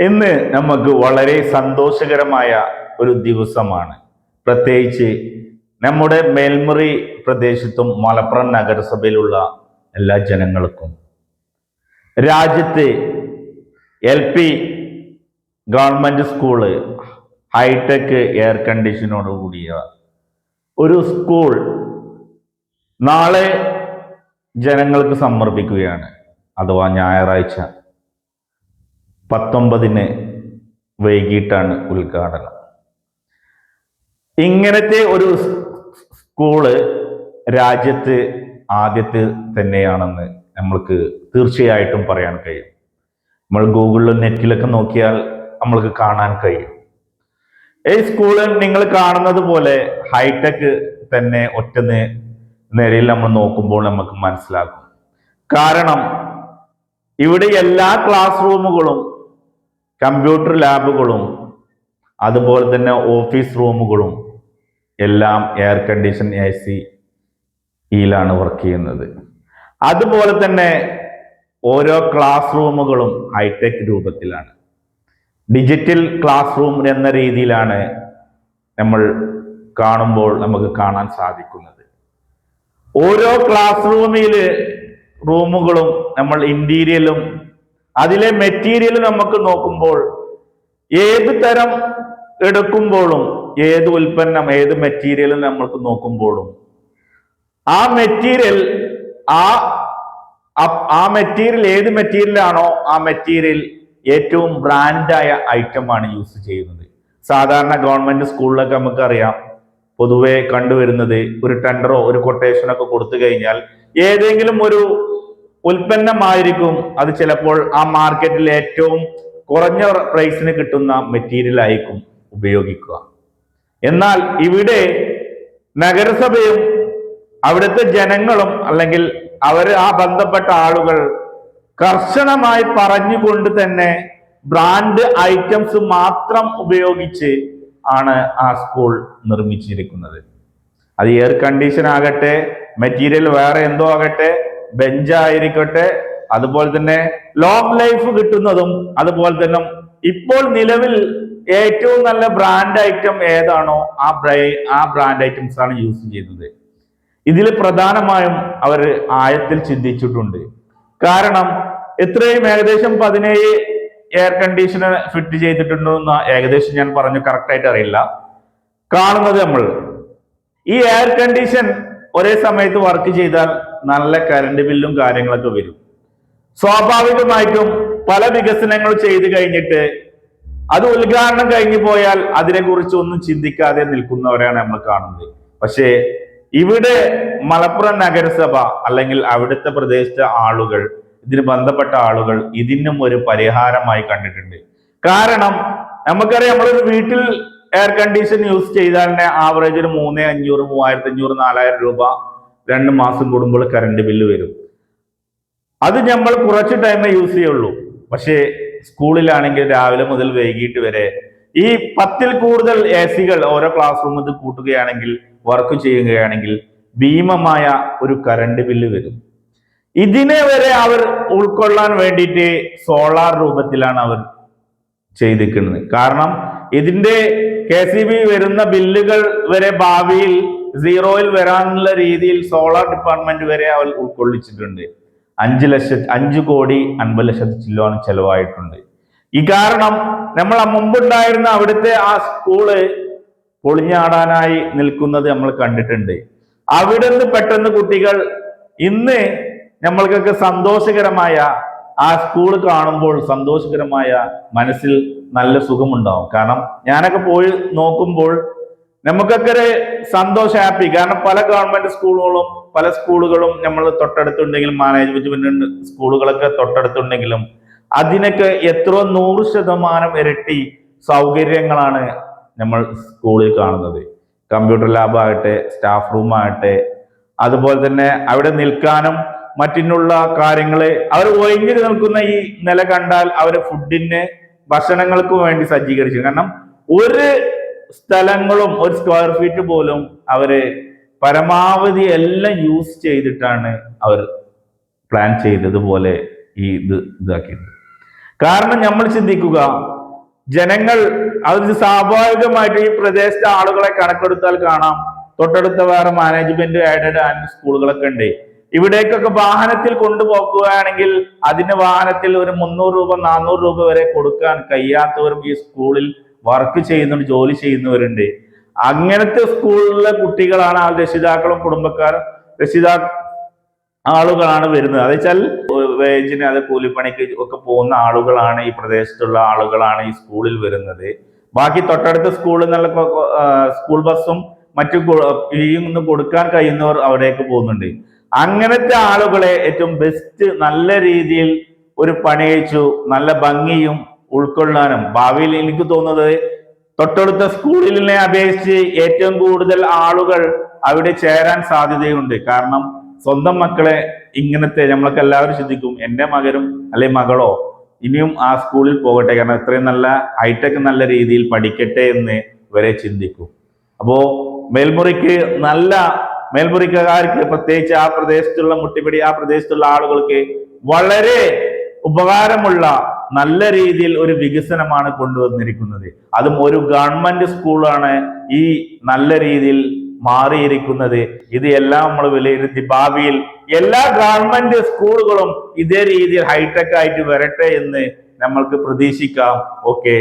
ഇന്ന് നമുക്ക് വളരെ സന്തോഷകരമായ ഒരു ദിവസമാണ്. പ്രത്യേകിച്ച് നമ്മുടെ മേൽമുറി പ്രദേശത്തും മലപ്പുറം നഗരസഭയിലുള്ള എല്ലാ ജനങ്ങൾക്കും. രാജ്യത്ത് L P government school hi-tech air കണ്ടീഷനോട് കൂടിയ ഒരു സ്കൂൾ നാളെ ജനങ്ങൾക്ക് സമർപ്പിക്കുകയാണ്. അഥവാ ഞായറാഴ്ച. പത്തൊമ്പതിന് വൈകിട്ടാണ് ഉദ്ഘാടനം. ഇങ്ങനത്തെ ഒരു സ്കൂൾ രാജ്യത്ത് ആദ്യത്തെ തന്നെയാണെന്ന് നമ്മൾക്ക് തീർച്ചയായിട്ടും പറയാൻ കഴിയും. നമ്മൾ ഗൂഗിളിലും നെറ്റിലൊക്കെ നോക്കിയാൽ നമ്മൾക്ക് കാണാൻ കഴിയും. ഈ സ്കൂൾ നിങ്ങൾ കാണുന്നത് പോലെ ഹൈടെക് തന്നെ ഒറ്റ നേ- നിലയിൽ നമ്മൾ നോക്കുമ്പോൾ നമുക്ക് മനസ്സിലാക്കും കാരണം ഇവിടെ എല്ലാ ക്ലാസ് റൂമുകളും കമ്പ്യൂട്ടർ ലാബുകളും അതുപോലെ തന്നെ ഓഫീസ് റൂമുകളും എല്ലാം എയർ കണ്ടീഷൻ എ സി യിലാണ് വർക്ക് ചെയ്യുന്നത്. അതുപോലെ തന്നെ ഓരോ ക്ലാസ് റൂമുകളും ഹൈടെക് രൂപത്തിലാണ്. ഡിജിറ്റൽ ക്ലാസ് റൂം എന്ന രീതിയിലാണ് നമ്മൾ കാണുമ്പോൾ നമുക്ക് കാണാൻ സാധിക്കുന്നത്. ഓരോ ക്ലാസ് റൂമിൽ റൂമുകളും നമ്മൾ ഇന്റീരിയലും അതിലെ മെറ്റീരിയൽ നമുക്ക് നോക്കുമ്പോൾ ഏത് തരം എടുക്കുമ്പോഴും ഏത് ഉൽപ്പന്നം ഏത് മെറ്റീരിയൽ നമ്മൾക്ക് നോക്കുമ്പോഴും ആ മെറ്റീരിയൽ ആ ആ മെറ്റീരിയൽ ഏത് മെറ്റീരിയലാണോ ആ മെറ്റീരിയൽ ഏറ്റവും ബ്രാൻഡായ ഐറ്റം ആണ് യൂസ് ചെയ്യുന്നത്. സാധാരണ ഗവൺമെന്റ് സ്കൂളിലൊക്കെ നമുക്കറിയാം പൊതുവെ കണ്ടുവരുന്നത് ഒരു ടെൻഡറോ ഒരു കൊട്ടേഷനോ ഒക്കെ കൊടുത്തു കഴിഞ്ഞാൽ ഏതെങ്കിലും ഒരു ഉൽപ്പന്നമായിരിക്കും. അത് ചിലപ്പോൾ ആ മാർക്കറ്റിൽ ഏറ്റവും കുറഞ്ഞ പ്രൈസിന് കിട്ടുന്ന മെറ്റീരിയൽ ആയിരിക്കും ഉപയോഗിക്കുക. എന്നാൽ ഇവിടെ നഗരസഭയും അവിടുത്തെ ജനങ്ങളും അല്ലെങ്കിൽ അവർ ആ ബന്ധപ്പെട്ട ആളുകൾ കർശനമായി പറഞ്ഞുകൊണ്ട് തന്നെ ബ്രാൻഡ് ഐറ്റംസ് മാത്രം ഉപയോഗിച്ച് ആണ് ആ സ്കൂൾ നിർമ്മിച്ചിരിക്കുന്നത്. അത് എയർ കണ്ടീഷൻ ആകട്ടെ മെറ്റീരിയൽ വേറെ എന്തോ ആകട്ടെ ബെഞ്ച് ആയിരിക്കട്ടെ അതുപോലെ തന്നെ ലോങ് ലൈഫ് കിട്ടുന്നതും അതുപോലെ തന്നെ ഇപ്പോൾ നിലവിൽ ഏറ്റവും നല്ല ബ്രാൻഡ് ഐറ്റം ഏതാണോ ആ ബ്രൈ ആ ബ്രാൻഡ് ഐറ്റംസ് ആണ് യൂസ് ചെയ്യുന്നത്. ഇതിൽ പ്രധാനമായും അവർ ആയത്തിൽ ചിന്തിച്ചിട്ടുണ്ട്. കാരണം ഇത്രയും ഏകദേശം പതിനേഴ് എയർ കണ്ടീഷണർ ഫിറ്റ് ചെയ്തിട്ടുണ്ടോ എന്ന് ഏകദേശം ഞാൻ പറഞ്ഞു കറക്റ്റ് ആയിട്ട് അറിയില്ല. കാണുന്നത് നമ്മൾ. ഈ എയർ കണ്ടീഷൻ ഒരേ സമയത്ത് വർക്ക് ചെയ്താൽ നല്ല കറണ്ട് ബില്ലും കാര്യങ്ങളൊക്കെ വരും. സ്വാഭാവികമായിട്ടും പല വികസനങ്ങൾ ചെയ്തു കഴിഞ്ഞിട്ട് അത് ഉദ്ഘാടനം കഴിഞ്ഞു പോയാൽ അതിനെക്കുറിച്ച് ഒന്നും ചിന്തിക്കാതെ നിൽക്കുന്നവരാണ് നമ്മൾ കാണുന്നത്. പക്ഷേ ഇവിടെ മലപ്പുറം നഗരസഭ അല്ലെങ്കിൽ അവിടുത്തെ പ്രദേശത്തെ ആളുകൾ ഇതിന് ബന്ധപ്പെട്ട ആളുകൾ ഇതിനും ഒരു പരിഹാരമായി കണ്ടിട്ടുണ്ട്. കാരണം നമുക്കറിയാം നമ്മളൊരു വീട്ടിൽ എയർ കണ്ടീഷൻ യൂസ് ചെയ്താൽ തന്നെ ആവറേജ് ഒരു മൂന്ന് അഞ്ഞൂറ് മൂവായിരത്തി അഞ്ഞൂറ് നാലായിരം രൂപ രണ്ട് മാസം കൂടുമ്പോൾ കറണ്ട് ബില്ല് വരും. അത് നമ്മൾ കുറച്ച് ടൈമേ യൂസ് ചെയ്യുള്ളൂ. പക്ഷേ സ്കൂളിലാണെങ്കിൽ രാവിലെ മുതൽ വൈകിട്ട് വരെ ഈ പത്തിൽ കൂടുതൽ എ സികൾ ഓരോ ക്ലാസ് റൂമിൽ കൂട്ടുകയാണെങ്കിൽ വർക്ക് ചെയ്യുകയാണെങ്കിൽ ഭീമമായ ഒരു കറണ്ട് ബില്ല് വരും. ഇതിനെ വരെ അവർ ഉൾക്കൊള്ളാൻ വേണ്ടിയിട്ട് സോളാർ രൂപത്തിലാണ് അവർ ചെയ്തിരിക്കുന്നത്. കാരണം ഇതിന്റെ കെ സി ബി വരുന്ന ബില്ലുകൾ വരെ ഭാവിയിൽ സീറോയിൽ വരാനുള്ള രീതിയിൽ സോളാർ ഡിപ്പാർട്ട്മെന്റ് വരെ അവർ ഉൾക്കൊള്ളിച്ചിട്ടുണ്ട്. അഞ്ച് ലക്ഷം അഞ്ചു കോടി അൻപത് ലക്ഷത്തി ചില്ലോണം ചെലവായിട്ടുണ്ട്. ഈ കാരണം നമ്മൾ മുമ്പുണ്ടായിരുന്ന അവിടുത്തെ ആ സ്കൂൾ പൊളിഞ്ഞാടാനായി നിൽക്കുന്നത് നമ്മൾ കണ്ടിട്ടുണ്ട്. അവിടെ നിന്ന് പെട്ടെന്ന് കുട്ടികൾ ഇന്ന് നമ്മൾക്കൊക്കെ സന്തോഷകരമായ ആ സ്കൂൾ കാണുമ്പോൾ സന്തോഷകരമായ മനസ്സിൽ നല്ല സുഖമുണ്ടാവും. കാരണം ഞാനൊക്കെ പോയി നോക്കുമ്പോൾ നമുക്കൊക്കെ ഒരു സന്തോഷം ഹാപ്പി കാരണം പല ഗവൺമെന്റ് സ്കൂളുകളും പല സ്കൂളുകളും നമ്മൾ തൊട്ടടുത്തുണ്ടെങ്കിലും മാനേജ്മെന്റ് സ്കൂളുകളൊക്കെ തൊട്ടടുത്തുണ്ടെങ്കിലും അതിനൊക്കെ എത്ര നൂറ് ശതമാനം ഇരട്ടി സൗകര്യങ്ങളാണ് നമ്മൾ സ്കൂളിൽ കാണുന്നത്. കമ്പ്യൂട്ടർ ലാബ് ആകട്ടെ സ്റ്റാഫ് റൂം ആകട്ടെ അതുപോലെ തന്നെ അവിടെ നിൽക്കാനും മറ്റിനുള്ള കാര്യങ്ങൾ. അവർ ഒഴിഞ്ഞു നിൽക്കുന്ന ഈ നില കണ്ടാൽ അവർ ഫുഡിന് ഭക്ഷണങ്ങൾക്ക് വേണ്ടി സജ്ജീകരിച്ചു. കാരണം ഒരു സ്ഥലങ്ങളും ഒരു സ്ക്വയർ ഫീറ്റ് പോലും അവർ പരമാവധി എല്ലാം യൂസ് ചെയ്തിട്ടാണ് അവർ പ്ലാൻ ചെയ്തതുപോലെ ഈ ഇത് ഇതാക്കിയത്. കാരണം നമ്മൾ ചിന്തിക്കുക ജനങ്ങൾ അത് സ്വാഭാവികമായിട്ട് ഈ പ്രദേശത്തെ ആളുകളെ കണക്കെടുത്താൽ കാണാം. തൊട്ടടുത്ത വേറെ മാനേജ്മെന്റ് എയ്ഡഡ് ആൻഡ് സ്കൂളുകളൊക്കെ ഉണ്ട്. ഇവിടേക്കൊക്കെ വാഹനത്തിൽ കൊണ്ടുപോകുകയാണെങ്കിൽ അതിന് വാഹനത്തിൽ ഒരു മുന്നൂറ് രൂപ നാനൂറ് രൂപ വരെ കൊടുക്കാൻ കഴിയാത്തവരും ഈ സ്കൂളിൽ വർക്ക് ചെയ്യുന്നുണ്ട് ജോലി ചെയ്യുന്നവരുണ്ട്. അങ്ങനത്തെ സ്കൂളിലെ കുട്ടികളാണ് ആ രക്ഷിതാക്കളും കുടുംബക്കാരും രക്ഷിതാ ആളുകളാണ് വരുന്നത്. അത് വെച്ചാൽ വേജിന് അത് കൂലിപ്പണിക്ക് ഒക്കെ പോകുന്ന ആളുകളാണ് ഈ പ്രദേശത്തുള്ള ആളുകളാണ് ഈ സ്കൂളിൽ വരുന്നത്. ബാക്കി തൊട്ടടുത്ത സ്കൂളിൽ നിന്നുള്ള സ്കൂൾ ബസ്സും മറ്റു ഫീയും ഒന്നും കൊടുക്കാൻ കഴിയുന്നവർ അവിടേക്ക് പോകുന്നുണ്ട്. അങ്ങനത്തെ ആളുകളെ ഏറ്റവും ബെസ്റ്റ് നല്ല രീതിയിൽ ഒരു പണിയച്ചു നല്ല ഭംഗിയും ഉൾക്കൊള്ളാനും. ഭാവിയിൽ എനിക്ക് തോന്നുന്നത് തൊട്ടടുത്ത സ്കൂളിനെ അപേക്ഷിച്ച് ഏറ്റവും കൂടുതൽ ആളുകൾ അവിടെ ചേരാൻ സാധ്യതയുണ്ട്. കാരണം സ്വന്തം മക്കളെ ഇങ്ങനത്തെ നമ്മളൊക്കെ എല്ലാവരും ശ്രദ്ധിക്കും. എന്റെ മകനും അല്ലെ മകളോ ഇനിയും ആ സ്കൂളിൽ പോകട്ടെ. കാരണം ഇത്രയും നല്ല ഹൈടെക് നല്ല രീതിയിൽ പഠിക്കട്ടെ എന്ന് വരെ ചിന്തിക്കും. അപ്പോ മേൽമുറിക്ക് നല്ല മേൽമുറിക്കാർക്ക് പ്രത്യേകിച്ച് ആ പ്രദേശത്തുള്ള മുട്ടിപ്പിടി ആ പ്രദേശത്തുള്ള ആളുകൾക്ക് വളരെ ഉപകാരമുള്ള നല്ല രീതിയിൽ ഒരു വികസനമാണ് കൊണ്ടുവന്നിരിക്കുന്നത്. അതും ഒരു ഗവൺമെന്റ് സ്കൂളാണ് ഈ നല്ല രീതിയിൽ മാറിയിരിക്കുന്നത്. ഇത് എല്ലാം നമ്മൾ വിലയിരുത്തി ഭാവിയിൽ എല്ലാ ഗവൺമെന്റ് സ്കൂളുകളും ഇതേ രീതിയിൽ ഹൈടെക് ആയിട്ട് വരട്ടെ എന്ന് നമ്മൾക്ക് പ്രതീക്ഷിക്കാം. ഓക്കെ.